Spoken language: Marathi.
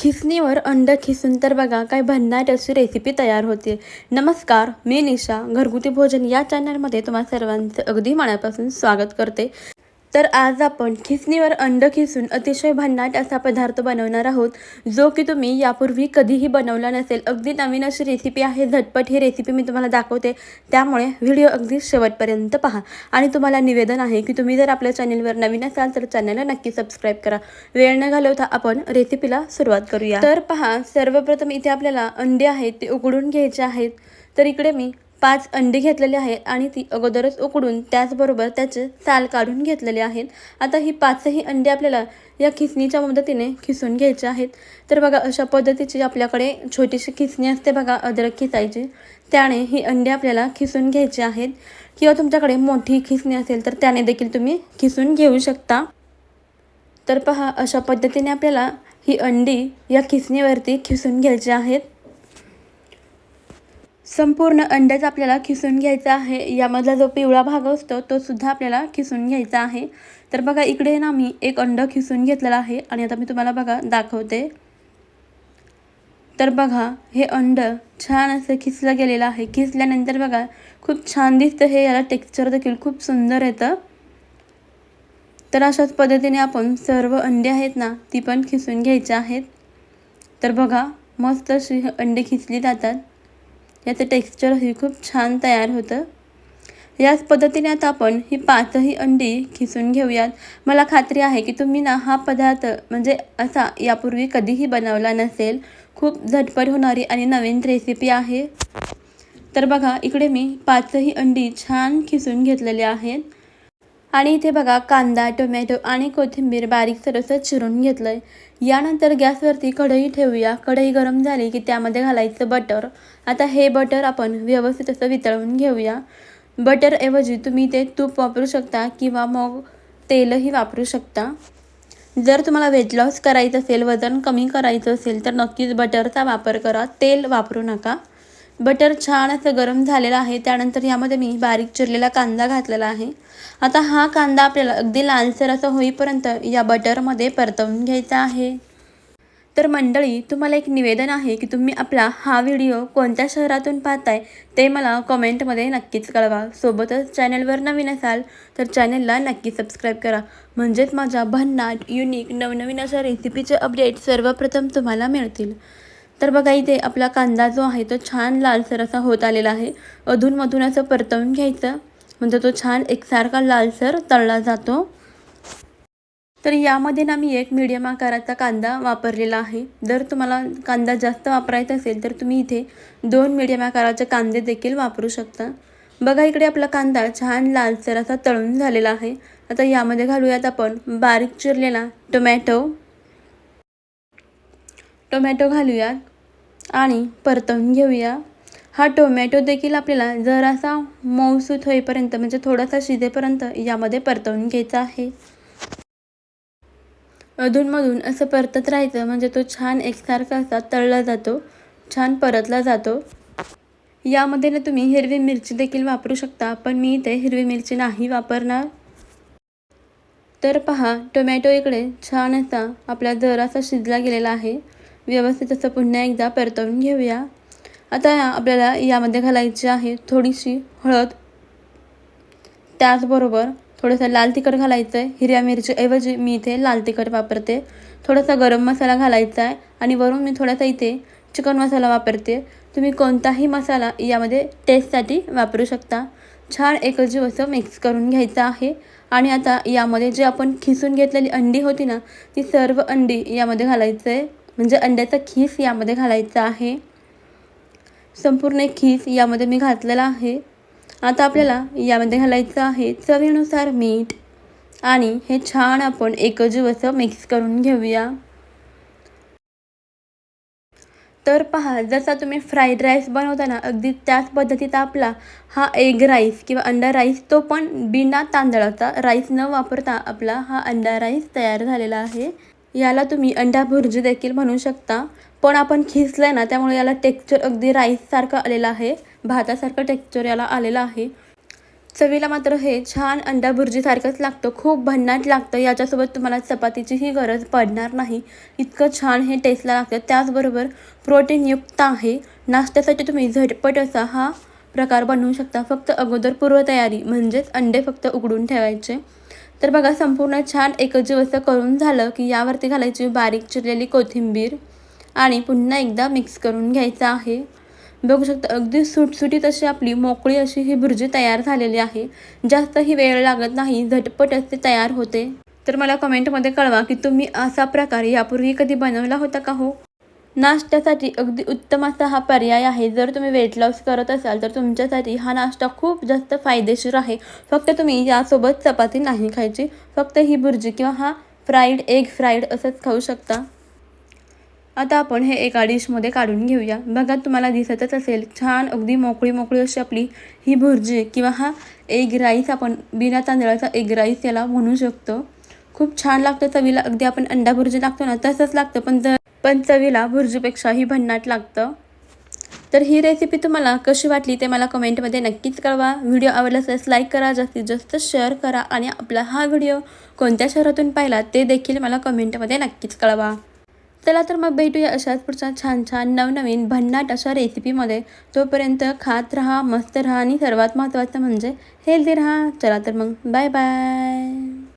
खिसणीवर अंड खिसून तर बघा काय भन्नाट अशी रेसिपी तयार होते. नमस्कार मी निशा घरगुती भोजन या चॅनलमध्ये तुम्हा सर्वांचं अगदी मनापासून स्वागत करते. तर आज आपण खिसणीवर अंड खिसून अतिशय भन्नाट असा पदार्थ बनवणार आहोत जो की तुम्ही यापूर्वी कधीही बनवला नसेल. अगदी नवीन अशी रेसिपी आहे झटपट ही रेसिपी मी तुम्हाला दाखवते. त्यामुळे व्हिडिओ अगदी शेवटपर्यंत पहा. आणि तुम्हाला निवेदन आहे की तुम्ही जर आपल्या चॅनलवर नवीन असाल तर चॅनलला नक्की सबस्क्राईब करा. वेळ न घालवता आपण रेसिपीला सुरुवात करूया. तर पहा सर्वप्रथम इथे आपल्याला अंडे आहेत ते उकडून घ्यायचे आहेत. तर इकडे मी पाच अंडी घेतलेली आहेत आणि ती अगोदरच उकडून त्याचबरोबर त्याचे साल काढून घेतलेले आहेत. आता ही पाचही अंडी आपल्याला या खिसणीच्या मदतीने खिसून घ्यायचे आहेत. तर बघा अशा पद्धतीची आपल्याकडे छोटीशी खिसणी असते बघा अद्रक खिसायची. त्याने ही अंडी आपल्याला खिसून घ्यायची आहेत. किंवा तुमच्याकडे मोठी खिसणी असेल तर त्याने देखील तुम्ही खिसून घेऊ शकता. तर पहा अशा पद्धतीने आपल्याला ही अंडी या खिसणीवरती खिसून घ्यायची आहेत. संपूर्ण अंड्याचा आपल्याला खिसून घ्यायचा आहे. यामधला जो पिवळा भाग असतो तो सुद्धा आपल्याला खिसून घ्यायचा आहे. तर बघा इकडे ना मी एक अंड खिसून घेतलेलं आहे आणि आता मी तुम्हाला बघा दाखवते. तर बघा हे अंड छान असं खिसलं गेलेलं आहे. खिसल्यानंतर बघा खूप छान दिसतं. हे याला टेक्स्चर देखील खूप सुंदर येतं. तर अशाच पद्धतीने आपण सर्व अंडे आहेत ना ती पण खिसून घ्यायची आहेत. तर बघा मस्त अशी अंडे खिचली जातात. याचं टेक्स्चर ही खूप छान तयार होतं. याच पद्धतीने आता आपण ही पाचही अंडी खिसून घेऊयात. मला खात्री आहे की तुम्ही ना हा पदार्थ म्हणजे असा यापूर्वी कधीही बनवला नसेल. खूप झटपट होणारी आणि नवीन रेसिपी आहे. तर बघा इकडे मी पाचही अंडी छान खिसून घेतलेले आहेत. आणि इथे बघा कांदा टोमॅटो आणि कोथिंबीर बारीक सरसं चिरून घेतलं आहे यानंतर गॅसवरती कढई ठेवूया. कढई गरम झाली की त्यामध्ये घालायचं बटर. आता हे बटर आपण व्यवस्थित असं वितळवून घेऊया. बटरऐवजी तुम्ही ते तूप वापरू शकता किंवा मग तेलही वापरू शकता. जर तुम्हाला वेट लॉस करायचं असेल वजन कमी करायचं असेल तर नक्कीच बटरचा वापर करा. तेल वापरू नका. बटर छान असं गरम झालेलं आहे. त्यानंतर यामध्ये मी बारीक चिरलेला कांदा घातलेला आहे. आता हा कांदा आपल्याला अगदी लालसर असं होईपर्यंत या बटरमध्ये परतवून घ्यायचा आहे. तर मंडळी तुम्हाला एक निवेदन आहे की तुम्ही आपला हा व्हिडिओ कोणत्या शहरातून पाहताय ते मला कॉमेंटमध्ये नक्कीच कळवा. सोबतच चॅनलवर नवीन असाल तर चॅनलला नक्की सबस्क्राईब करा. म्हणजेच माझ्या भन्नाट युनिक नवनवीन अशा रेसिपीचे अपडेट सर्वप्रथम तुम्हाला मिळतील. तर बघा इथे आपला कांदा जो आहे तो छान लालसर असा होत आलेला आहे. अधूनमधून असं परतवून घ्यायचं. म्हणजे तो छान एकसारखा लालसर तळला जातो. तर यामध्ये ना मी एक मीडियम आकाराचा कांदा वापरलेला आहे. जर तुम्हाला कांदा जास्त वापरायचा असेल तर तुम्ही इथे दोन मीडियम आकाराचे कांदे देखील वापरू शकता. बघा इकडे आपला कांदा छान लालसर असा तळून झालेला आहे. आता यामध्ये घालूयात आपण बारीक चिरलेला टोमॅटो. टोमॅटो घालूयात. आणि परतवून घेऊया. हा टोमॅटो देखील आपल्याला जरासा मऊसूत होईपर्यंत म्हणजे थोडासा शिजेपर्यंत यामध्ये परतवून घ्यायचा आहे. अधूनमधून असं परतत राहायचं म्हणजे तो छान एकसारखा असा तळला जातो छान परतला जातो. यामध्ये ना तुम्ही हिरवी मिरची देखील वापरू शकता पण मी इथे हिरवी मिरची नाही वापरणार. तर पहा टोमॅटो इकडे छान असा आपला जरासा शिजला गेलेला आहे. व्यवस्थित असं पुन्हा एकदा परतवून घेऊया. आता आपल्याला यामध्ये घालायची आहे थोडीशी हळद. त्याचबरोबर थोडंसं लाल तिखट घालायचं आहे हिरव्या मिरचीऐवजी मी इथे लाल तिखट वापरते. थोडासा गरम मसाला घालायचा आहे आणि वरून मी थोडासा इथे चिकन मसाला वापरते. तुम्ही कोणताही मसाला यामध्ये टेस्टसाठी वापरू शकता. छान एकजीव असं मिक्स करून घ्यायचं आहे. आणि आता यामध्ये जे आपण खिसून घेतलेली अंडी होती ना ती सर्व अंडी यामध्ये घालायचं आहे म्हणजे अंड्याचा खीस यामध्ये घालायचा आहे. संपूर्ण एक खीस यामध्ये मी घातलेला आहे. आता आपल्याला यामध्ये घालायचं आहे चवीनुसार मीठ आणि हे छान आपण एकजीव असं मिक्स करून घेऊया. तर पहा जसा तुम्ही फ्राईड राईस बनवताना अगदी त्याच पद्धतीचा आपला हा एग राईस किंवा अंडा राईस तो पण बिना तांदळाचा राईस न वापरता आपला हा अंडा राईस तयार झालेला आहे. याला तुम्ही अंडा भुर्जी देखील म्हणू शकता. पण आपण खिसलं आहे ना त्यामुळे याला टेक्स्चर अगदी राईससारखं आलेलं आहे. भातासारखं टेक्स्चर याला आलेलं आहे. चवीला मात्र हे छान अंडा भुर्जीसारखंच लागतं. खूप भन्नाट लागतं. याच्यासोबत तुम्हाला चपातीचीही गरज पडणार नाही. इतकं छान हे टेस्टला लागतं. त्याचबरोबर प्रोटीनयुक्त आहे. नाश्त्यासाठी तुम्ही झटपट असा हा प्रकार बनवू शकता. फक्त अगोदर पूर्वतयारी म्हणजेच अंडे फक्त उघडून ठेवायचे. तर बघा संपूर्ण छान एकजीव असं करून झालं की यावरती घालायची बारीक चिरलेली कोथिंबीर आणि पुन्हा एकदा मिक्स करून घ्यायचं आहे. बघू शकता अगदी सुटसुटीत अशी आपली मोकळी अशी ही भुर्जी तयार झालेली आहे. जास्तही वेळ लागत नाही झटपट असे तयार होते. तर मला कमेंटमध्ये कळवा की तुम्ही असा प्रकार यापूर्वी कधी बनवला होता का हो? नाश्त्यासाठी अगदी उत्तम असा हा पर्याय आहे. जर तुम्ही वेट लॉस करत असाल तर तुमच्यासाठी हा नाश्ता खूप जास्त फायदेशीर आहे. फक्त तुम्ही यासोबत चपाती नाही खायची. फक्त ही भुर्जी किंवा हा फ्राईड एग फ्राईड असंच खाऊ शकता. आता आपण हे एका डिशमध्ये काढून घेऊया. बघा तुम्हाला दिसतच असेल छान अगदी मोकळी मोकळी अशी आपली ही भुर्जी किंवा हा एग राईस आपण बिना तांदळाचा एग राईस याला म्हणू शकतो. खूप छान लागतं चवीला. अगदी आपण अंडा भुर्जी लागतो ना तसंच लागतं. पण जर पण चवीला भुर्जीपेक्षाही भन्नाट लागतं. तर ही रेसिपी तुम्हाला कशी वाटली ते मला कमेंटमध्ये नक्कीच कळवा. व्हिडिओ आवडला असल्यास लाईक करा जास्तीत जास्त शेअर करा आणि आपला हा व्हिडिओ कोणत्या शहरातून पाहिला ते देखील मला कमेंटमध्ये नक्कीच कळवा. चला तर मग भेटूया अशाच पुढच्या छान छान नवनवीन भन्नाट अशा रेसिपीमध्ये तोपर्यंत खात राहा मस्त राहा आणि सर्वात महत्त्वाचं म्हणजे हेल्दी राहा. चला तर मग बाय बाय